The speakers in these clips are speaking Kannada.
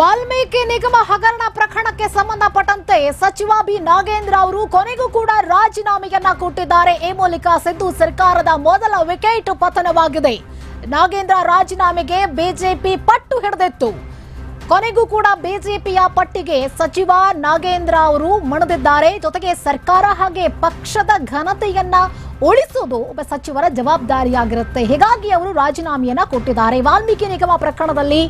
ವಾಲ್ಮೀಕಿ ನಿಗಮ ಹಗರಣ ಪ್ರಕರಣಕ್ಕೆ ಸಂಬಂಧಪಟ್ಟಂತೆ ಸಚಿವ ಬಿ ನಾಗೇಂದ್ರ ಅವರು ಕೊನೆಗೂ ಕೂಡ ರಾಜೀನಾಮೆಯನ್ನ ಕೊಟ್ಟಿದ್ದಾರೆ. ಈ ಮೂಲಕ ಸಿದ್ದು ಸರ್ಕಾರದ ಮೊದಲ ವಿಕೆಟ್ ಪತನವಾಗಿದೆ. ನಾಗೇಂದ್ರ ರಾಜೀನಾಮೆಗೆ ಬಿಜೆಪಿ ಪಟ್ಟು ಹಿಡಿದಿತ್ತು. ಕೊನೆಗೂ ಕೂಡ ಬಿಜೆಪಿಯ ಪಟ್ಟಿಗೆ ಸಚಿವ ನಾಗೇಂದ್ರ ಅವರು ಮಣದಿದ್ದಾರೆ. ಜೊತೆಗೆ ಸರ್ಕಾರ ಹಾಗೆ ಪಕ್ಷದ ಘನತೆಯನ್ನ ಉಳಿಸುವುದು ಒಬ್ಬ ಸಚಿವರ ಜವಾಬ್ದಾರಿಯಾಗಿರುತ್ತೆ. ಹೀಗಾಗಿ ಅವರು ರಾಜೀನಾಮೆಯನ್ನ ಕೊಟ್ಟಿದ್ದಾರೆ. ವಾಲ್ಮೀಕಿ ನಿಗಮ ಪ್ರಕರಣದಲ್ಲಿ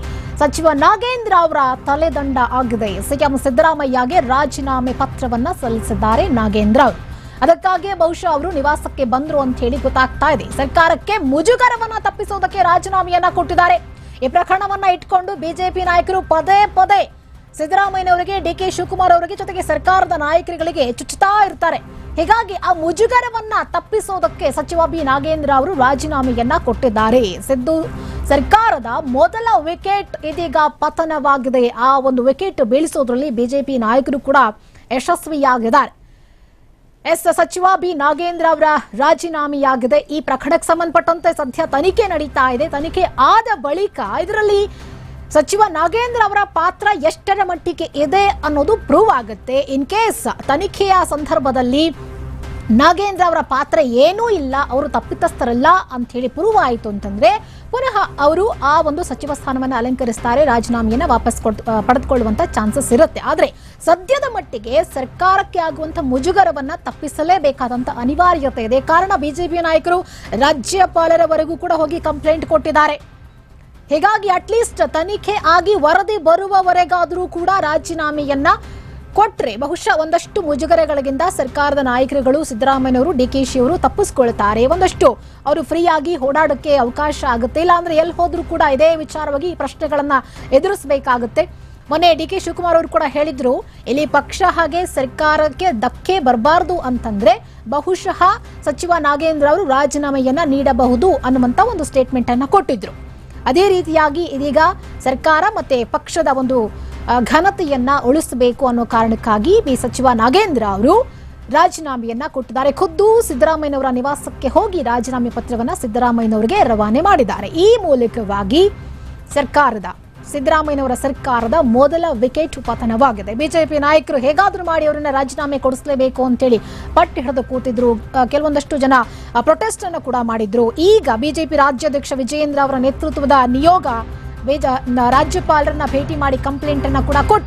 ಸಚಿವ ನಾಗೇಂದ್ರ ಅವರ ತಲೆದಂಡ ಆಗಿದೆ. ಸಿಎಂ ಸಿದ್ದರಾಮಯ್ಯಗೆ ರಾಜೀನಾಮೆ ಪತ್ರವನ್ನ ಸಲ್ಲಿಸಿದ್ದಾರೆ ನಾಗೇಂದ್ರ ಅವರು. ಅದಕ್ಕಾಗಿ ಬಹುಶಃ ಅವರು ನಿವಾಸಕ್ಕೆ ಬಂದರು ಅಂತ ಹೇಳಿ ಗೊತ್ತಾಗ್ತಾ ಇದೆ. ಸರ್ಕಾರಕ್ಕೆ ಮುಜುಗರವನ್ನ ತಪ್ಪಿಸೋದಕ್ಕೆ ರಾಜೀನಾಮೆಯನ್ನ ಕೊಟ್ಟಿದ್ದಾರೆ. ಈ ಪ್ರಕರಣವನ್ನ ಇಟ್ಕೊಂಡು ಬಿಜೆಪಿ ನಾಯಕರು ಪದೇ ಪದೇ ಸಿದ್ದರಾಮಯ್ಯನವರಿಗೆ, ಡಿ ಕೆ ಶಿವಕುಮಾರ್ ಅವರಿಗೆ ಜೊತೆಗೆ ಸರ್ಕಾರದ ನಾಯಕರುಗಳಿಗೆ ಚುಚ್ಚುತ್ತಾ ಇರ್ತಾರೆ. ಹೀಗಾಗಿ ಆ ಮುಜುಗರವನ್ನ ತಪ್ಪಿಸೋದಕ್ಕೆ ಸಚಿವ ಬಿ ನಾಗೇಂದ್ರ ಅವರು ರಾಜೀನಾಮೆಯನ್ನ ಕೊಟ್ಟಿದ್ದಾರೆ. ಸಿದ್ದು ಸರ್ಕಾರದ ಮೊದಲ ವಿಕೆಟ್ ಇದೀಗ ಪತನವಾಗಿದೆ. ಆ ಒಂದು ವಿಕೆಟ್ ಬೀಳಿಸೋದ್ರಲ್ಲಿ ಬಿಜೆಪಿ ನಾಯಕರು ಕೂಡ ಯಶಸ್ವಿಯಾಗಿದ್ದಾರೆ. ಎಸ್ ಸಚಿವ ಬಿ ನಾಗೇಂದ್ರ ಅವರ ರಾಜೀನಾಮೆಯಾಗಿದೆ. ಈ ಪ್ರಕರಣಕ್ಕೆ ಸಂಬಂಧಪಟ್ಟಂತೆ ಸದ್ಯ ತನಿಖೆ ನಡೀತಾ ಇದೆ. ತನಿಖೆ ಆದ ಬಳಿಕ ಇದರಲ್ಲಿ ಸಚಿವ ನಾಗೇಂದ್ರ ಅವರ ಪಾತ್ರ ಎಷ್ಟರ ಮಟ್ಟಿಗೆ ಇದೆ ಅನ್ನೋದು ಪ್ರೂವ್ ಆಗುತ್ತೆ. ಇನ್ ಕೇಸ್ ತನಿಖೆಯ ಸಂದರ್ಭದಲ್ಲಿ ನಾಗೇಂದ್ರ ಅವರ ಪಾತ್ರ ಏನೂ ಇಲ್ಲ, ಅವರು ತಪ್ಪಿತಸ್ಥರಲ್ಲ ಅಂತ ಹೇಳಿ ಪ್ರೂವ್ ಆಯಿತು ಅಂತಂದ್ರೆ ಪುನಃ ಅವರು ಆ ಒಂದು ಸಚಿವ ಸ್ಥಾನವನ್ನು ಅಲಂಕರಿಸ್ತಾರೆ, ರಾಜೀನಾಮೆಯನ್ನು ವಾಪಸ್ ಕೊಡ್ ಪಡೆದುಕೊಳ್ಳುವಂಥ ಚಾನ್ಸಸ್ ಇರುತ್ತೆ. ಆದರೆ ಸದ್ಯದ ಮಟ್ಟಿಗೆ ಸರ್ಕಾರಕ್ಕೆ ಆಗುವಂಥ ಮುಜುಗರವನ್ನ ತಪ್ಪಿಸಲೇಬೇಕಾದಂತ ಅನಿವಾರ್ಯತೆ ಇದೆ. ಕಾರಣ ಬಿಜೆಪಿ ನಾಯಕರು ರಾಜ್ಯಪಾಲರವರೆಗೂ ಕೂಡ ಹೋಗಿ ಕಂಪ್ಲೇಂಟ್ ಕೊಟ್ಟಿದ್ದಾರೆ. ಹೀಗಾಗಿ ಅಟ್ಲೀಸ್ಟ್ ತನಿಖೆ ಆಗಿ ವರದಿ ಬರುವವರೆಗಾದರೂ ಕೂಡ ರಾಜೀನಾಮೆಯನ್ನ ಕೊಟ್ರೆ ಬಹುಶಃ ಒಂದಷ್ಟು ಮುಜುಗರಗಳಿಗಿಂತ ಸರ್ಕಾರದ ನಾಯಕರುಗಳು ಸಿದ್ದರಾಮಯ್ಯನವರು ಡಿ ಕೆ ಶಿ ಅವರು ತಪ್ಪಿಸ್ಕೊಳ್ತಾರೆ. ಒಂದಷ್ಟು ಅವರು ಫ್ರೀಯಾಗಿ ಓಡಾಡೋಕ್ಕೆ ಅವಕಾಶ ಆಗುತ್ತೆ. ಇಲ್ಲಾಂದ್ರೆ ಎಲ್ಲಿ ಹೋದ್ರೂ ಕೂಡ ಇದೇ ವಿಚಾರವಾಗಿ ಈ ಪ್ರಶ್ನೆಗಳನ್ನ ಎದುರಿಸಬೇಕಾಗುತ್ತೆ. ಮೊನ್ನೆ ಡಿ ಕೆ ಶಿವಕುಮಾರ್ ಅವರು ಕೂಡ ಹೇಳಿದ್ರು, ಇಲ್ಲಿ ಪಕ್ಷ ಹಾಗೆ ಸರ್ಕಾರಕ್ಕೆ ಧಕ್ಕೆ ಬರಬಾರ್ದು ಅಂತಂದ್ರೆ ಬಹುಶಃ ಸಚಿವ ನಾಗೇಂದ್ರ ಅವರು ರಾಜೀನಾಮೆಯನ್ನ ನೀಡಬಹುದು ಅನ್ನುವಂತ ಒಂದು ಸ್ಟೇಟ್ಮೆಂಟ್ ಅನ್ನ ಕೊಟ್ಟಿದ್ರು. ಅದೇ ರೀತಿಯಾಗಿ ಇದೀಗ ಸರ್ಕಾರ ಮತ್ತೆ ಪಕ್ಷದ ಒಂದು ಘನತೆಯನ್ನ ಉಳಿಸಬೇಕು ಅನ್ನೋ ಕಾರಣಕ್ಕಾಗಿ ಬಿ ಸಚಿವ ನಾಗೇಂದ್ರ ಅವರು ರಾಜೀನಾಮೆಯನ್ನ ಕೊಟ್ಟಿದ್ದಾರೆ. ಖುದ್ದು ಸಿದ್ದರಾಮಯ್ಯನವರ ನಿವಾಸಕ್ಕೆ ಹೋಗಿ ರಾಜೀನಾಮೆ ಪತ್ರವನ್ನ ಸಿದ್ದರಾಮಯ್ಯನವರಿಗೆ ರವಾನೆ ಮಾಡಿದ್ದಾರೆ. ಈ ಮೂಲಕವಾಗಿ ಸರ್ಕಾರದ, ಸಿದ್ದರಾಮಯ್ಯನವರ ಸರ್ಕಾರದ ಮೊದಲ ವಿಕೆಟ್ ಪತನವಾಗಿದೆ. ಬಿಜೆಪಿ ನಾಯಕರು ಹೇಗಾದರೂ ಮಾಡಿ ಅವರನ್ನ ರಾಜೀನಾಮೆ ಕೊಡಿಸಲೇಬೇಕು ಅಂತೇಳಿ ಪಟ್ಟು ಹಿಡಿದು ಕೂತಿದ್ರು. ಕೆಲವೊಂದಷ್ಟು ಜನ ಪ್ರೊಟೆಸ್ಟ್ ಅನ್ನು ಕೂಡ ಮಾಡಿದ್ರು. ಈಗ ಬಿಜೆಪಿ ರಾಜ್ಯಾಧ್ಯಕ್ಷ ವಿಜಯೇಂದ್ರ ಅವರ ನೇತೃತ್ವದ ನಿಯೋಗ ಬೇಜ ರಾಜ್ಯಪಾಲರನ್ನ ಭೇಟಿ ಮಾಡಿ ಕಂಪ್ಲೇಂಟ್ ಅನ್ನ ಕೂಡ ಕೊಟ್ಟು